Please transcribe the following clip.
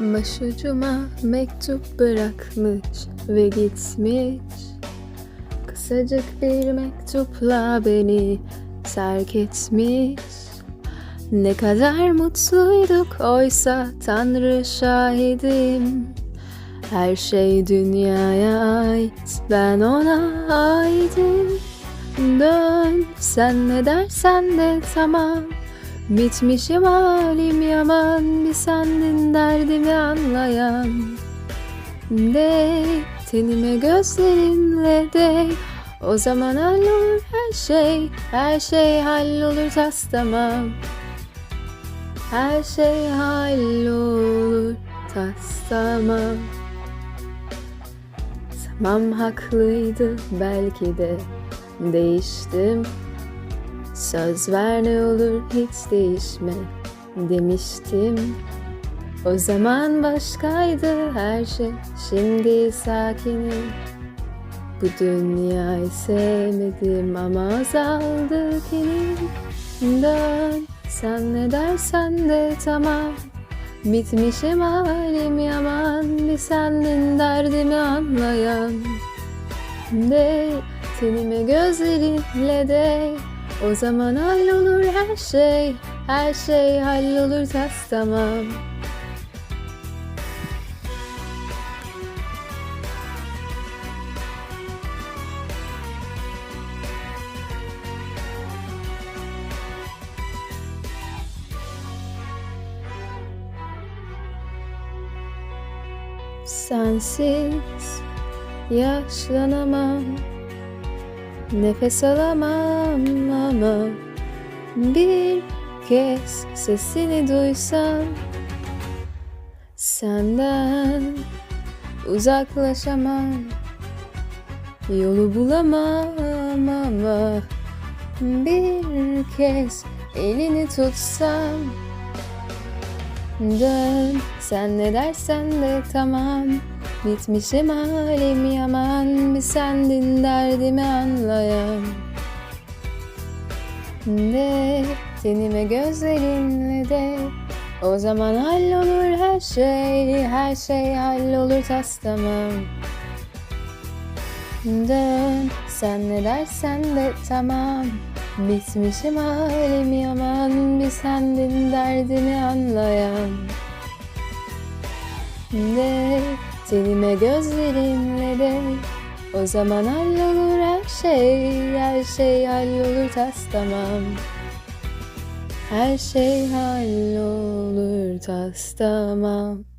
Başucuma mektup bırakmış ve gitmiş. Kısacık bir mektupla beni terk etmiş. Ne kadar mutluyduk oysa Tanrı şahidim. Her şey dünyaya ait ben ona aidim. Dön sen ne dersen de tamam Bitmişim halim yaman Bir sendin derdimi anlayan. De tenime gözlerinle de. O zaman hallolur her şey Her şey hallolur tas tamam Her şey hallolur tas tamam Tamam haklıydı belki de Değiştim Söz ver ne olur hiç değişme demiştim. O zaman başkaydı her şey, şimdi sakinim. Bu dünyayı sevmedim ama azaldı kinim. Dön sen ne dersen de tamam. Bitmişim halim yaman bir sendin derdimi anlayan. De tenime gözlerinle de o zaman hallolur her şey, her şey hallolur tas tamam. Sensiz yaşlanamam Nefes alamam ama bir kez sesini duysam Senden uzaklaşamam. Yolu bulamam ama bir kez elini tutsam Dön. Sen ne dersen de tamam. Bitmişim halim yaman. Bir sendin derdimi anlayan. De tenime gözlerinle de. O zaman hallolur her şey. Her şey hallolur tas tamam. Dön. Sen ne dersen de tamam Bitmişim halim yaman Bir sendin derdimi anlayan. De tenime gözlerinle de O zaman hallolur her şey Her şey hallolur tas tamam Her şey hallolur tas tamam